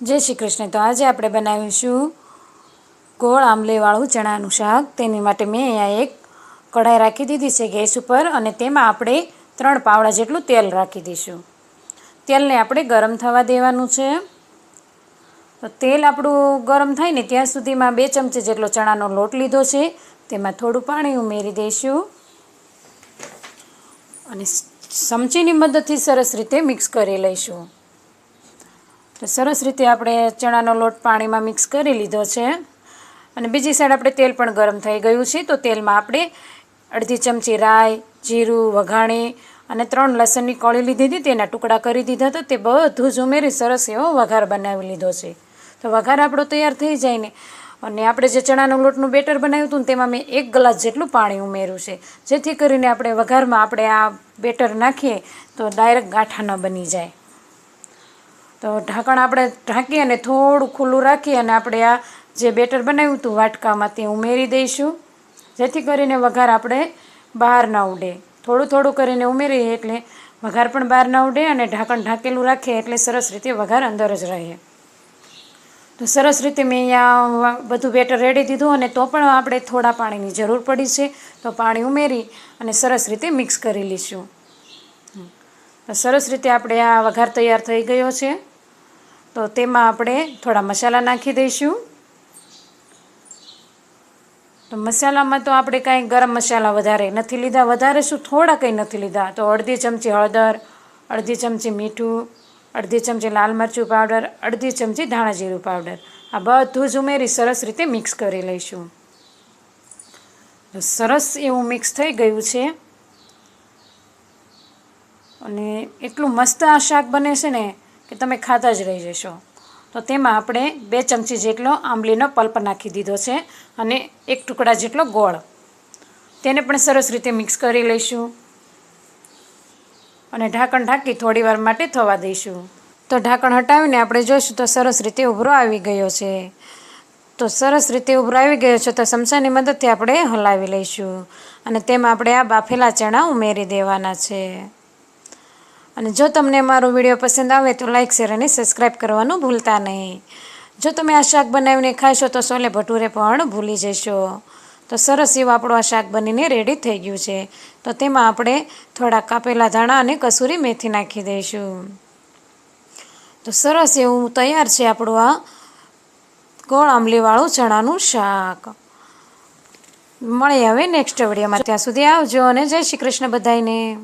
જય શ્રી કૃષ્ણ. તો આજે આપણે બનાવીશું ગોળ આંબલીવાળું ચણાનું શાક. તેની માટે મેં અહીંયા એક કઢાઈ રાખી દીધી છે ગેસ ઉપર અને તેમાં આપણે ત્રણ પાવડા જેટલું તેલ રાખી દઈશું. તેલને આપણે ગરમ થવા દેવાનું છે. તો તેલ આપણું ગરમ થાય ને ત્યાં સુધીમાં બે ચમચી જેટલો ચણાનો લોટ લીધો છે. તેમાં થોડું પાણી ઉમેરી દઈશું. અને ચમચીની મદદથી સરસ રીતે મિક્સ કરી લઈશું. તો સરસ રીતે આપણે ચણાનો લોટ પાણીમાં મિક્સ કરી લીધો છે. અને બીજી સાઈડ આપણે તેલ પણ ગરમ થઈ ગયું છે. તો તેલમાં આપણે અડધી ચમચી રાઈ, જીરું, વઘાણી અને ત્રણ લસણની કોળી લીધી હતી. તેના ટુકડા કરી દીધા હતા. તે બધું જ ઉમેરી સરસ એવો વઘાર બનાવી લીધો છે. તો વઘાર આપણો તૈયાર થઈ જાય ને. અને આપણે જે ચણાનો લોટનું બેટર બનાવ્યું હતું તેમાં મેં એક ગ્લાસ જેટલું પાણી ઉમેર્યું છે. જેથી કરીને આપણે વઘારમાં આપણે આ બેટર નાખીએ તો ડાયરેક્ટ ગાંઠા ન બની જાય. તો ઢાંકણ આપણે ઢાંકી અને થોડું ખુલ્લું રાખી અને આપણે આ જે બેટર બનાવ્યું હતું વાટકામાં તે ઉમેરી દઈશું. જેથી કરીને વઘાર આપણે બહાર ના ઉડે. થોડું થોડું કરીને ઉમેરીએ એટલે વઘાર પણ બહાર ના ઉડે અને ઢાંકણ ઢાંકેલું રાખીએ એટલે સરસ રીતે વઘાર અંદર જ રહે. તો સરસ રીતે મેં અહીંયા બધું બેટર રેડી દીધું અને તો પણ આપણે થોડા પાણીની જરૂર પડી છે. તો પાણી ઉમેરી અને સરસ રીતે મિક્સ કરી લઈશું. સરસ રીતે આપણે આ વઘાર તૈયાર થઈ ગયો છે. તો તેમાં આપણે થોડા મસાલા નાખી દઈશું. તો મસાલામાં તો આપણે કાંઈ ગરમ મસાલા વધારે નથી લીધા. વધારે શું? થોડા કંઈ નથી લીધા. તો અડધી ચમચી હળદર, અડધી ચમચી મીઠું, અડધી ચમચી લાલ મરચું પાવડર, અડધી ચમચી ધાણા જીરું પાવડર. આ બધું જ ઉમેરી સરસ રીતે મિક્સ કરી લઈશું. સરસ એવું મિક્સ થઈ ગયું છે. અને એટલું મસ્ત આ શાક બને છે ને કે તમે ખાતા જ રહી જશો. તો તેમાં આપણે બે ચમચી જેટલો આંબલીનો પલ્પ નાખી દીધો છે અને એક ટુકડા જેટલો ગોળ. તેને પણ સરસ રીતે મિક્સ કરી લઈશું. અને ઢાંકણ ઢાંકી થોડી વાર માટે થવા દઈશું. તો ઢાંકણ હટાવીને આપણે જોઈશું તો સરસ રીતે ઉભરો આવી ગયો છે. તો સરસ રીતે ઉભરો આવી ગયો છે તો ચમચાની મદદથી આપણે હલાવી લઈશું. અને તેમાં આપણે આ બાફેલા ચણા ઉમેરી દેવાના છે. અને જો તમને મારો વીડિયો પસંદ આવે તો લાઇક શેર અને સબસ્ક્રાઈબ કરવાનું ભૂલતા નહીં. જો તમે આ શાક બનાવીને ખાશો તો સોલે ભટુરે પણ ભૂલી જશો. તો સરસ એવું આપણું આ શાક બનીને રેડી થઈ ગયું છે. તો તેમાં આપણે થોડા કાપેલા ધાણા અને કસૂરી મેથી નાખી દઈશું. તો સરસ એવું તૈયાર છે આપણું આ ગોળ આંબલીવાળું ચણાનું શાક. મળીએ હવે નેક્સ્ટ વિડીયોમાં ત્યાં સુધી આવજો અને જય શ્રી કૃષ્ણ બધાને